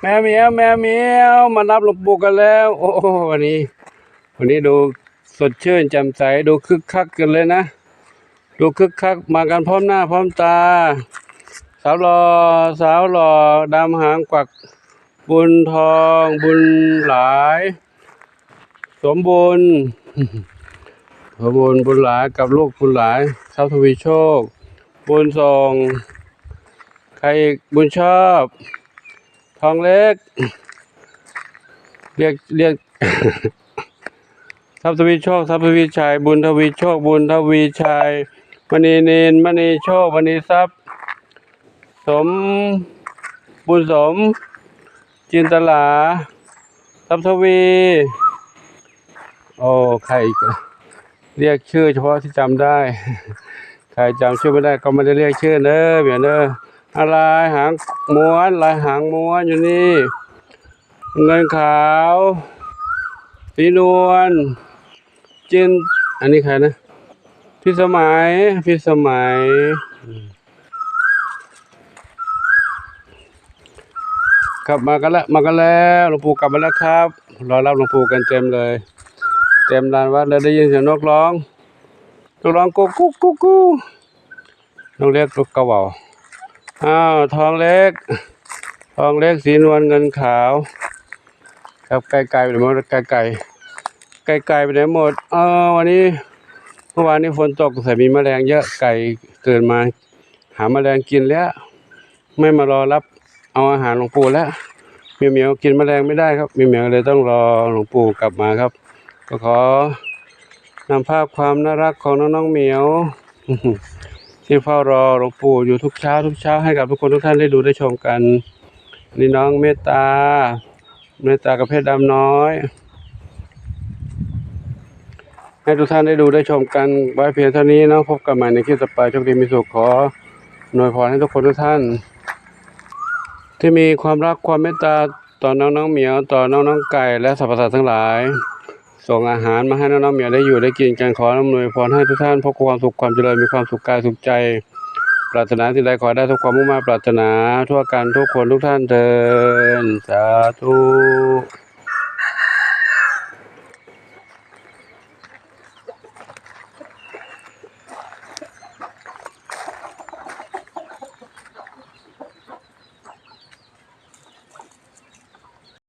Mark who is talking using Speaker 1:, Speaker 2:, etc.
Speaker 1: แม่เหมียวแม่เหมียวมารับหลวงปู่กันแล้ว โอ้โหวันนี้ วันนี้ดูสดชื่นแจ่มใสดูคึกคักกันเลยนะ ดูคึกคักมากันพร้อมหน้าพร้อมตา สาวหล่อสาวหล่อดำหางกวัก บุญทองบุญหลาย สมบูรณ์สมบูรณ์บุญหลายกับลูกบุญหลายทรัพย์ทวีโชค บุญส่งใครบุญชอบ ทองเล็ก เรียกเรียกทรัพย์ทวีโชคทรัพย์ทวีชัยบุญทวีโชคบุญทวีชัยมณีเนนมณีโชคมณีทรัพย์ สมบุญสม จินตลาทรัพย์ทวี โอ้ใครเรียกชื่อเฉพาะที่จำได้ ใครจำชื่อไม่ได้ก็ไม่ได้เรียกชื่อเนอะเบียเนอะ อะไรหางม้วนลายหางม้วนอยู่นี่ เงินขาว สีนวลจินอันนี้ใครนะ พี่สมัย พี่สมัยครับมากันแล้ว มากันแล้วหลวงปู่กลับมาแล้วครับ รอรับหลวงปู่กันเต็มเลย เต็มลานวัดเลยได้ยินเสียงนกร้อง นกร้องกุ๊กกุ๊กกุ๊กกุ๊กนกเล็กนกกระว่า อ้าวทองเล็ก ทองเล็กสีนวลเงินขาว ครับไก่ไก่ไปไหนหมดไก่ไก่ไก่ไก่ไปไหนหมดเออวันนี้เมื่อวานนี้ฝนตกใส่มีแมลงเยอะไก่เกินมา หาแมลงกินแล้ว ไม่มารอรับเอาอาหารหลวงปู่แล้วเมียวเมียวกินแมลงไม่ได้ครับเมียวเมียวเลยต้องรอหลวงปู่กลับมาครับ ก็ขอนำภาพความน่ารักของน้องๆเหมียว ที่เฝ้ารอหลวงปู่อยู่ทุกเช้า ทุกเช้าให้กับทุกคนทุกท่านได้ดูได้ชมกันนี่น้องเมตตา เมตตากับเพชรดำน้อย ให้ทุกท่านได้ดูได้ชมกันไว้เพียงเท่านี้นะพบกันใหม่ในคลิปต่อไปโชคดีมีสุขขอหน่วยพรให้ทุกคนทุกท่าน ที่มีความรักความเมตตาต่อน้องน้องเหมียวต่อน้องน้องไก่และสรรพสัตว์ทั้งหลาย ส่งอาหารมาให้น้องๆเหมียวได้อยู่ได้กินกันขออำนวยพรให้ทุกท่านพบความสุขความเจริญมีความสุขกายสุขใจ ปรารถนาสิ่งใดขอได้ทุกความมุ่งมาปรารถนาทั่วกันทุกคนทุกท่านเดินสาธุ